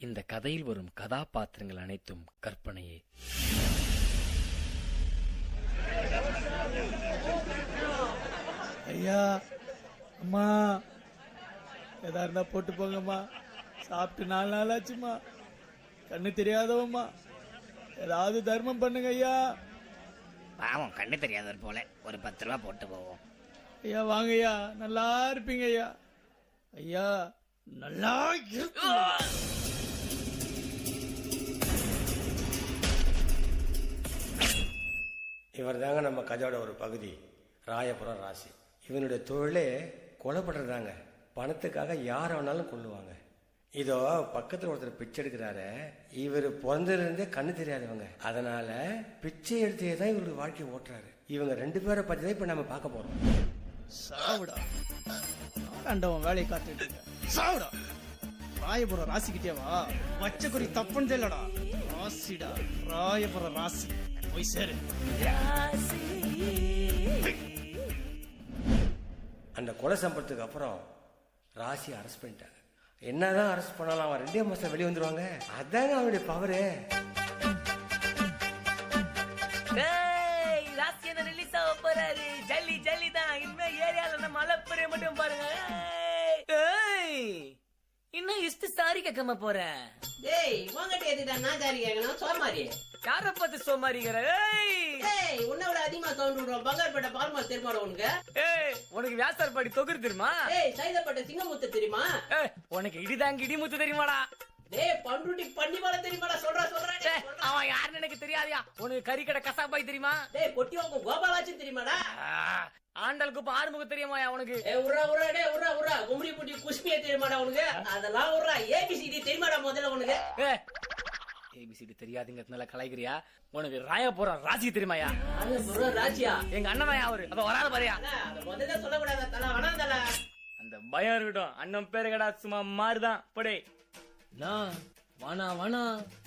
இந்த கதையில் வரும் கதாபாத்திரங்கள் அனைத்தும் கற்பனையே. ஐயா அம்மா. எதா இருந்தா போட்டு போங்கம்மா. சாப்பிட்டு நாலு நாள் ஆச்சும்மா கண்ணு தெரியாதவம்மா. ஏதாவது தர்மம் பண்ணுங்க ஐயா. பாவம் கண்ணு தெரியாதவர் போல. ஒரு பத்து ரூபா போட்டு போவோம். ஐயா வாங்க ஐயா. நல்லா இருப்பீங்க ஐயா. ஐயா நல்லா இருக்கு இவர் தாங்க நம்ம கதையோட ஒரு பகுதி ராயபுரம் ராசி. இவனுடைய தொழிலே கொலைப்படுறதாங்க பணத்துக்காக யார் வேணாலும் கொள்ளுவாங்க இதோ பக்கத்தில் ஒருத்தர் பிச்சை எடுக்கிறாரு. இவர் பிறந்ததுலேருந்தே கண்ணு தெரியாதவங்க. அதனால பிச்சை எடுத்தே தான் இவருக்கு வாழ்க்கை ஓட்டுறாரு. இவங்க ரெண்டு பேரை பற்றி தான் இப்போ நம்ம பார்க்க போகிறோம் சாவுடா. ஆண்டவன் வேலையை காத்துட்டு சாவிடா சாவுடா. ராயபுரம் ராசிக்கிட்டே வா. வச்ச குறி தப்புன்னு தெரியலடா. ராசிடா. ராயபுரம் ராசி. போய் சேரு. அந்த கொலை சம்பளத்துக்கு அப்புறம் ராசி அரெஸ்ட் பண்ணிட்டாங்க. என்னதான் அரெஸ்ட் பண்ணாலும் அவன் ரெண்டே மாசம் வெளியே வந்துருவாங்க. அதாங்க அவனுடைய பவரு ஜல்லி ஜல்லி தான் இனிமே ஏரியால நம்ம மலைப்புறைய மட்டும் பாருங்க. இன்னும் இஷ்ட சாரி கேட்காம போறேன் டேய் உங்ககிட்ட எதுடா நான் ஜாரி கேட்கணும்? சோமாரி யார பார்த்து சோமாரிங்கிற? ஏய்! உன்னை விட அதிகமா சவுண்ட் விடுறோம். பங்கார்பேட்டை பார்மல் தெரியுமாடா உனக்கு. ஏய் உனக்கு வியாசார் பாடி தொகுரு தெரியுமா? டேய் சைதாப்பேட்டை சிங்கமுத்து தெரியுமா? ஏய் உனக்கு இடிதாங்க இடிமுத்து தெரியுமாடா? டேய் பண்ருட்டி பன்னிமலை தெரியுமாடா? சொல்றா சொல்றா. அவன் யாருன்னு எனக்கு தெரியாதியா? உனக்கு கறிக்கடை கசாப்பாய் தெரியுமா? டேய் கொட்டி உங்க கோபாலாச்சும் தெரியுமாடா? ஆ, ஆண்டாள் குப்ப ஆறுமுகம் தெரியுமாயா உனக்கு? ஏய் உர்ரா உர்ரா டேய் உர்ரா உர்ரா கும்மிடி புட்டி குஷ்மியா தெரியுமாடா உனக்கு? அதெல்லாம் உர்ரா ஏபிசிடி தெரியுமாடா முதல்ல உனக்கு? ஏபிசிடி தெரியாதுங்கிறதுனால கலாய்க்கிறியா? உனக்கு ராயபுரம் ராசி தெரியுமாயா? ராஜியா எங்க அண்ணன் அவரு? அவ வராத பாரியா? முதல்ல சொல்லக்கூடாதா அந்த பயம் இருக்கட்டும். அண்ணன் பேரு கடா சும்மா மாறுதான். படே. வானா வானா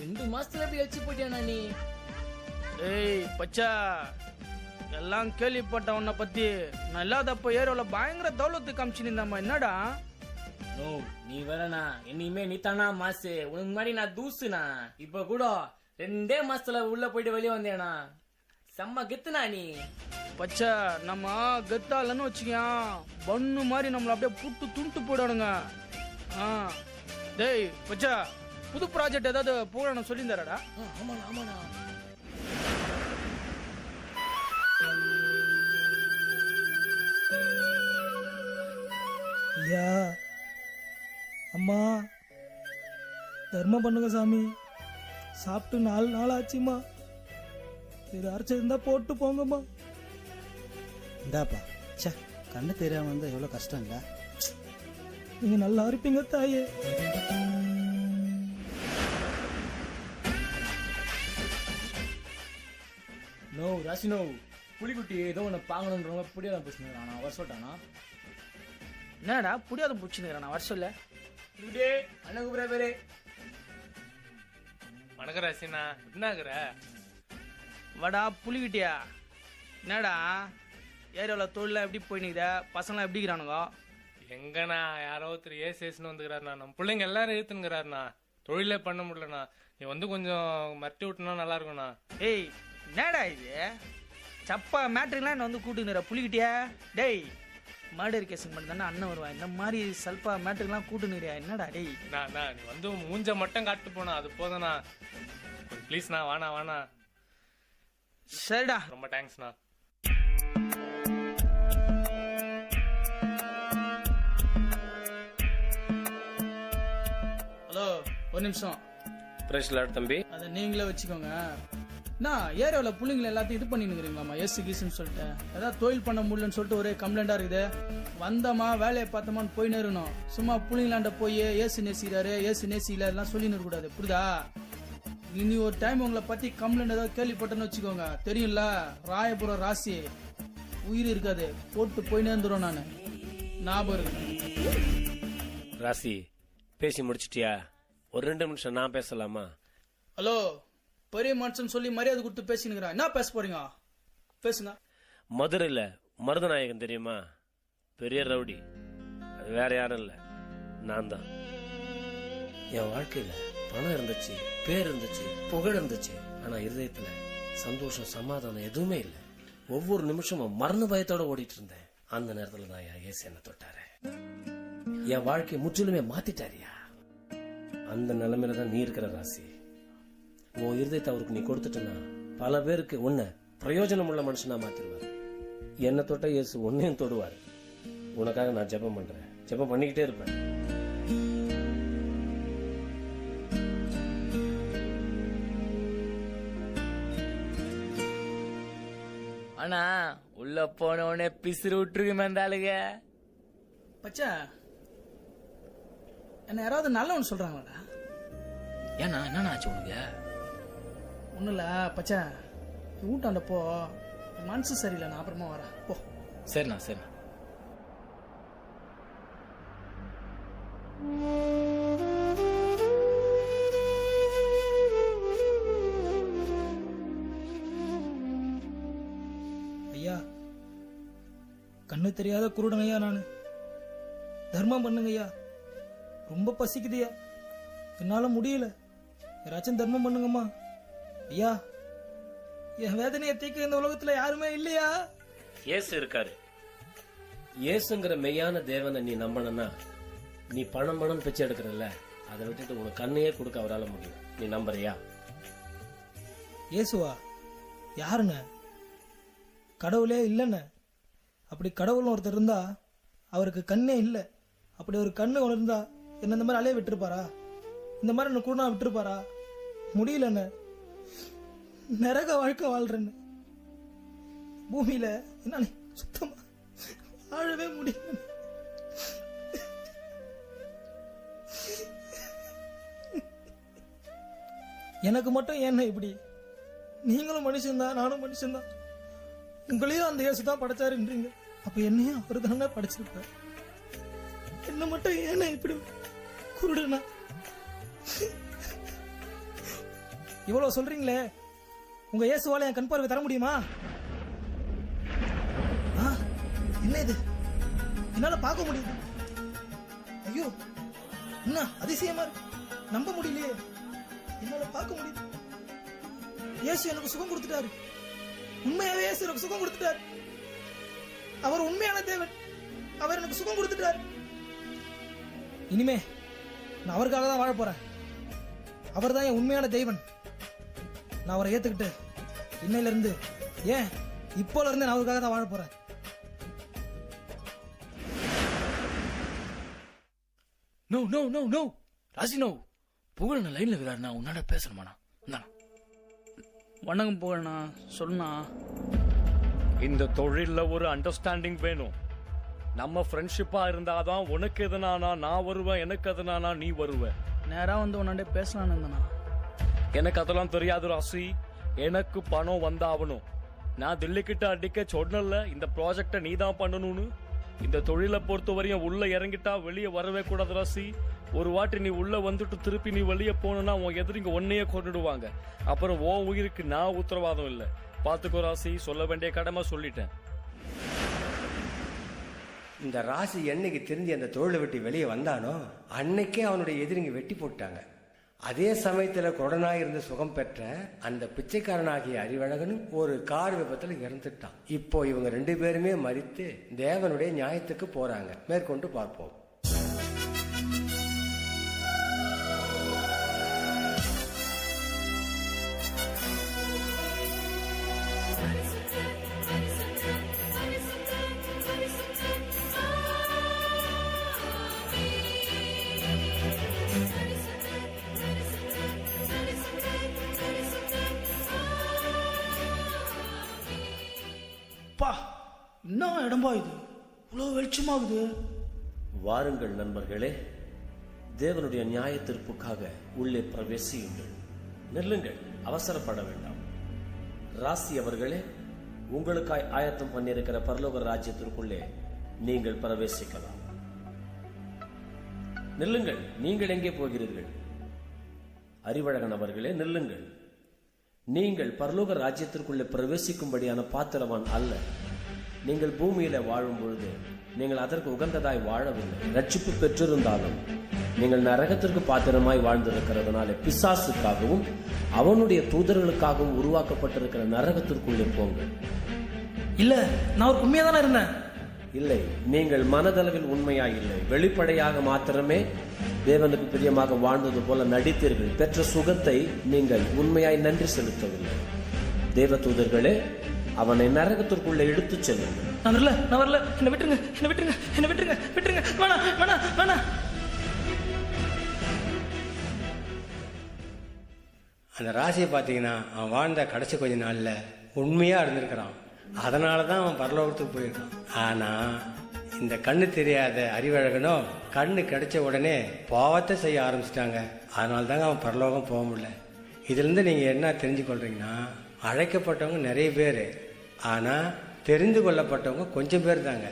ரெண்டு மாசத்துல எப்படி வச்சு போட்டியானா நீ? ஏய் பச்சா எல்லாம் கேள்விப்பட்ட உன்னை பத்தி நான் இல்லாதப்ப ஏரோல பயங்கர தௌலத்து காமிச்சுன்னு என்னடா? நோ நீ வேறனா இனிமே நீ தானா மாசு. உனக்கு முன்னாடி நான் தூசுனா இப்ப கூட ரெண்டே மாசத்துல உள்ள போயிட்டு வெளியே வந்தேனா செம்ம கெத்துனா நீ. பச்சா நம்ம கெத்தாலன்னு வச்சுக்கோன் பண்ணு மாதிரி நம்மள அப்படியே புட்டு துண்டு போயிடணுங்க ஆ. டேய் பச்சா புது ப்ராஜெக்ட் ஏதாவது போகணும் சொல்லியிருந்தாரடா. ஆமாண்ணா ஆமாண்ணா ஐயா அம்மா தர்மம் பண்ணுங்க சாமி. சாப்பிட்டு நாலு நாள் ஆச்சுமா இது அரைச்சிருந்தா போட்டு போங்கம்மா. இந்தாப்பா ச்சே கண்ணு தெரியாம இருந்தா எவ்வளவு கஷ்டங்க நீங்க நல்லா இருப்பீங்க தாயே. நோ ராசி நோ புலிக்குட்டி ஏதோ ஒன்று பாங்கணுன்றவங்க பேசுனேன் நான் வர சொல்லிட்டானா? என்னடா புடியாத பிடிச்சிருக்கிறேன் நான் வர சொல்ல. புலிக்குட்டி அண்ணன் கூப்பிட பேரு. வணக்கம் ரசினா என்னங்கிற வடா புலிகிட்டியா என்னடா ஏரியாவில் தொழிலாம் எப்படி போயினுக்குத பசங்களாம் எப்படி இருக்கிறானுங்க? எங்கண்ணா யாரோ ஒருத்தர் ஏசு ஏசுன்னு வந்துக்கிறாருண்ணா. நம்ம பிள்ளைங்க எல்லாரும் ஏத்துங்கிறாருண்ணா தொழிலே பண்ண முடியலண்ணா. நீ வந்து கொஞ்சம் மரட்டி விட்டுனா நல்லா இருக்கும்ண்ணா ஏய் என்னடா இது? சப்பா மேட்ருக்கெலாம் என்ன வந்து கூட்டுங்கிற புலிகிட்டியா டேய் மர்டர் கேஸ் மட்டும் தானே அண்ணன் வருவான். இந்த மாதிரி சல்பா மேட்ருக்கெலாம் கூட்டுனுறியா என்னடா டேய்? நான் நான் நீ வந்து மூஞ்ச மட்டும் காட்டு போனா அது கொஞ்சம் ப்ளீஸ்ண்ணா வாண்ணா வாண்ணா. சரிடா. ரொம்ப தேங்க்ஸ்ண்ணா ஒரு நிமிஷம். பிரஷ் தம்பி. அதை நீங்களே வச்சுக்கோங்க. நான் ஏரியாவில் புள்ளைங்களை எல்லாத்தையும் இது பண்ணினுங்கிறீங்களாம்மா எஸ் கீஸ்ன்னு சொல்லிட்டு. ஏதாவது தொழில் பண்ண முடியலன்னு சொல்லிட்டு ஒரே கம்ப்ளைண்டாக இருக்குது. வந்தோமா வேலையை பார்த்தோமான்னு போயின்னு இருக்கணும். சும்மா புள்ளைங்களாண்ட போய் ஏசு நேசிக்கிறாரு ஏசு நேசிக்கல எல்லாம் சொல்லின்னு இருக்கக்கூடாது. புரியுதா? இனி ஒரு டைம் உங்களை பற்றி கம்ப்ளைண்ட் ஏதாவது கேள்விப்பட்டேன்னு வச்சுக்கோங்க. தெரியும்ல? ராயபுரம் ராசி. உயிர் இருக்காது. போட்டு போயினே இருந்துடும் நான். ஞாபகம் இருக்கு. ராசி பேசி முடிச்சிட்டியா? ஒரு ரெண்டு நிமிஷம் நான் பேசலாமா? ஹலோ பெரிய மனுஷன் சொல்லி மரியாதை கொடுத்து பேசினுங்கிறேன் என்ன பேச போறீங்க? பேசுங்க. மதுரையில் மருதநாயகன் தெரியுமா? பெரிய ரவுடி. அது வேற யாரும் இல்லை. நான் தான். என் வாழ்க்கையில் பணம் இருந்துச்சு பேர் இருந்துச்சு புகழ் இருந்துச்சு. ஆனா இருதயத்துல சந்தோஷம் சமாதானம் எதுவுமே இல்லை. ஒவ்வொரு நிமிஷமும் மரண பயத்தோட ஓடிட்டு இருந்தேன். அந்த நேரத்துல தான் என் இயேசு என்ன தொட்டாரு. என் வாழ்க்கையை முற்றிலுமே மாத்திட்டாரியா அந்த நிலைமையில தான் நீ இருக்கிற ராசி. உன் இருதயத்தை அவருக்கு நீ கொடுத்துட்டனா பல பேருக்கு உன்னை பிரயோஜனம் உள்ள மனுஷனா மாத்திருவார். என்ன தொட்ட இயேசு உன்னையும் தொடுவார். உனக்காக நான் ஜெபம் பண்றேன். ஜெபம் பண்ணிக்கிட்டே இருப்பேன். ஆனா உள்ள போன உடனே பிசிறு விட்டுருக்குமே அந்த ஆளுங்க பச்சா என்ன யாராவது நல்லவன் சொல்றாங்களா ஏன்னா என்னண்ணா ஆச்சு உனக்கு? ஒன்றும் இல்லை பச்சா வீட்டாண்ட போ. என் மனசு சரியில்லை நான் அப்புறமா வரேன். போ. சரிண்ணா சரிண்ணா. ஐயா கண்ணு தெரியாத குருடன் ஐயா நான். தர்மம் பண்ணுங்க ஐயா. ரொம்ப பசிக்குதுய்யா என்னால முடியல. யாராச்சும் தர்மம் பண்ணுங்கம்மா. ஐயா என் வேதனையை தீர்க்க இந்த உலகத்துல யாருமே இல்லையா? இயேசு இருக்காரு. இயேசுங்கிற மெய்யான தேவனை நீ நம்பணும்னா நீ பணம் பணம் பிச்சை எடுக்கிறல்ல அதை விட்டுட்டு உனக்கு கண்ணையே கொடுக்க அவரால முடியும். நீ நம்புறியா? இயேசுவா யாருங்க? கடவுளே இல்லைன்னு. அப்படி கடவுள்னு ஒருத்தர் இருந்தா அவருக்கு கண்ணே இல்லை. அப்படி ஒரு கண்ணு ஒன்று இருந்தா என்ன இந்த மாதிரி அலைய விட்டுருப்பாரா? இந்த மாதிரி என்ன குருணா விட்டுருப்பாரா? முடியலன்னு. நரக வாழ்க்கை வாழ்றேன்னு. பூமியில என்னால சுத்தமா வாழவே முடியல எனக்கு மட்டும் ஏன்னா இப்படி? நீங்களும் மனுஷன்தான் நானும் மனுஷன்தான் உங்களையும் அந்த இயேசு தான் படைச்சாருன்றீங்க. அப்ப என்னையும் அவர் தானே படைச்சிருப்பார். என்ன மட்டும் ஏன்னா இப்படி? குருடனா? இவ்வளவு சொல்றீங்களே? உங்க இயேசுவால என் கண் பார்வை தர முடியுமா? என்ன இது? என்னால பார்க்க முடியுது. ஐயோ என்ன அதிசயமா நம்ப முடியலையே. என்னால பார்க்க முடியுது. இயேசு எனக்கு சுகம் கொடுத்துட்டாரு. உண்மையாவே இயேசு எனக்கு சுகம் கொடுத்துட்டாரு. அவர் உண்மையான தேவன். அவர் எனக்கு சுகம் கொடுத்துட்டாரு. இனிமே நான் அவருக்காக தான் வாழ போறேன். அவர் தான் என் உண்மையான தெய்வன். நான் அவரை ஏத்துக்கிட்டு இன்னையில இருந்து ஏன் இப்போல இருந்து நான் அவருக்காக தான் வாழ போறேன்? No no no no Raasi no Pugazh லைன்ல விராருண்ணா உன்னாட பேசணுமாண்ணா? இந்தாண்ணா. வணக்கம் போகண்ணா சொல்லுண்ணா. இந்த தொழில்ல ஒரு அண்டர்ஸ்டாண்டிங் வேணும். நம்ம ஃப்ரெண்ட்ஷிப்பா இருந்தாதான் உனக்கு எதுனானா நான் வருவேன் எனக்கு எதுனானா நீ வருவ. நேராக வந்து உன்னாண்டே பேசலான்னு இருந்தேண்ணா. எனக்கு அதெல்லாம் தெரியாது ராசி. எனக்கு பணம் வந்தாகணும் நான் தில்லி கிட்ட அடிக்க சொன்னல இந்த ப்ராஜெக்டை நீ தான் பண்ணணும்னு. இந்த தொழிலை பொறுத்த வரையும் உள்ள இறங்கிட்டா வெளியே வரவே கூடாது ராசி. ஒரு வாட்டி நீ உள்ள வந்துட்டு திருப்பி நீ வெளியே போனா உன் எதிரிங்க ஒன்னையே கொண்டுடுவாங்க அப்புறம் உன் உயிருக்கு நான் உத்தரவாதம் இல்லை. பாத்துக்கோ ராசி சொல்ல வேண்டிய கடமை சொல்லிட்டேன். இந்த ராசி என்னைக்கு திருந்தி அந்த தொழிலை விட்டு வெளியே வந்தானோ அன்னைக்கே அவனுடைய எதிரிங்க வெட்டி போட்டாங்க அதே சமயத்தில் கொடனாய் இருந்து சுகம் பெற்ற அந்த பிச்சைக்காரனாகிய அறிவழகனும் ஒரு கார் விபத்தில் இறந்துட்டான். இப்போ இவங்க ரெண்டு பேருமே மறித்து தேவனுடைய நியாயத்துக்கு போறாங்க. மேற்கொண்டு பார்ப்போம். பா என்ன இடம்பா இது? இவ்வளோ வெளிச்சமாகுது. வாருங்கள் நண்பர்களே தேவனுடைய நியாய தீர்ப்புக்காக உள்ளே பிரவேசியுங்கள். நெல்லுங்கள் அவசரப்பட வேண்டாம். ராசி அவர்களே உங்களுக்காய் ஆயத்தம் பண்ணியிருக்கிற பரலோக ராஜ்யத்திற்குள்ளே நீங்கள் பிரவேசிக்கலாம். நெல்லுங்கள் நீங்கள் எங்கே போகிறீர்கள்? அறிவழகன் அவர்களே நெல்லுங்கள். நீங்கள் பரலோக ராஜ்யத்திற்குள்ளே பிரவேசிக்கும்படியான பாத்திரவான் அல்ல. நீங்கள் பூமியில வாழும் பொழுது நீங்கள் அதற்கு உகந்ததாய் வாழவில்லை. ரட்சிப்பு பெற்றிருந்தாலும் நீங்கள் நரகத்திற்கு பாத்திரமாய் வாழ்ந்திருக்கிறதுனால பிசாசுக்காகவும் அவனுடைய தூதர்களுக்காகவும் உருவாக்கப்பட்டிருக்கிற நரகத்திற்குள்ளே போங்கள். இல்ல நான் ஒரு உண்மையா தானே இருந்தேன்? இல்லை நீங்கள் மனதளவில் உண்மையாய் இல்லை. வெளிப்படையாக மாத்திரமே தேவனுக்கு பிரியமாக வாழ்ந்தது போல நடித்தீர்கள். பெற்ற சுகத்தை நீங்கள் உண்மையாய் நன்றி செலுத்தவில்லை. தேவ தூதர்களே அவனை நரகத்திற்குள்ளே எடுத்துச் செல்லுங்கள். நான் வரல நான் வரல. என்ன விட்டுருங்க என்ன விட்டுருங்க என்ன விட்டுருங்க விட்டுருங்க. வேணாம் வேணாம் வேணாம் அந்த ராசியை பார்த்தீங்கன்னா அவன் வாழ்ந்த கடைசி கொஞ்ச நாளில் உண்மையாக இருந்திருக்கிறான். அதனால தான் அவன் பரலோகத்துக்கு போயிருக்கான். ஆனால் இந்த கண்ணு தெரியாத அறிவழகனும் கண்ணு கிடைச்ச உடனே பாவத்தை செய்ய ஆரம்பிச்சிட்டாங்க. அதனால தாங்க அவன் பரலோகம் போக முடியல. இதுலேருந்து நீங்கள் என்ன தெரிஞ்சு கொள்றீங்கன்னா அழைக்கப்பட்டவங்க நிறைய பேர். ஆனால் தெரிந்து கொள்ளப்பட்டவங்க கொஞ்சம் பேர் தாங்க.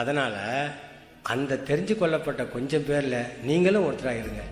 அதனால் அந்த தெரிஞ்சு கொள்ளப்பட்ட கொஞ்சம் பேரில் நீங்களும் ஒருத்தராக இருங்க